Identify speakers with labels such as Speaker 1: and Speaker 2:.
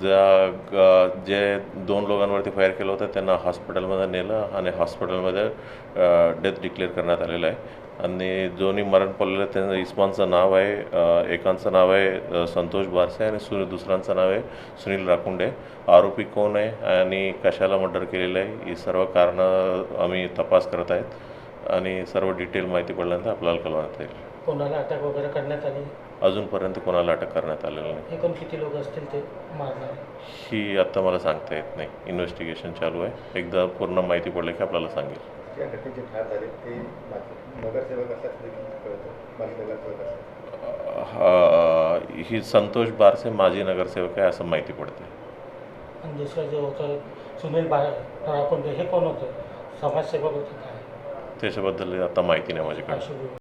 Speaker 1: ज्या ग- जे दोन लोकांवरती फायर केलं होतं त्यांना हॉस्पिटलमध्ये नेलं आणि हॉस्पिटलमध्ये डेथ डिक्लेअर करण्यात आलेलं आहे. आणि दोन्ही मरण पडलेलं त्यांचं इस्मानचं नाव आहे एकांचं नाव आहे संतोष बारसे आणि सुनील दुसऱ्यांचं नाव आहे सुनील राखुंडे आरोपी कोण आहे आणि कशाला मर्डर केलेलं आहे ही सर्व कारणं आम्ही तपास करत आहेत. आणि सर्व डिटेल माहिती पडल्यानंतर आपल्याला कळवण्यात येईल.
Speaker 2: कोणाला अटक वगैरे करण्यात आली?
Speaker 1: अजूनपर्यंत कोणाला अटक करण्यात आलेलं नाही.
Speaker 2: एकूण किती लोक असतील ते मारणार?
Speaker 1: ही आत्ता मला सांगता येत नाही. इन्व्हेस्टिगेशन चालू आहे. एकदा पूर्ण माहिती पडली की आपल्याला सांगेल.
Speaker 3: या घटनेत जे ठार झाले ते माजी नगरसेवक असल्याचं देखील कळतं? माजी नगरसेवक असतात.
Speaker 1: हा, ही संतोष बारसे माजी नगरसेवक आहे असं माहिती पडते
Speaker 2: आणि दुसरं जे होतं सुनील बा हे कोण होतं? समाजसेवक होते काय
Speaker 1: त्याच्याबद्दल आता माहिती नाही माझ्याकडे.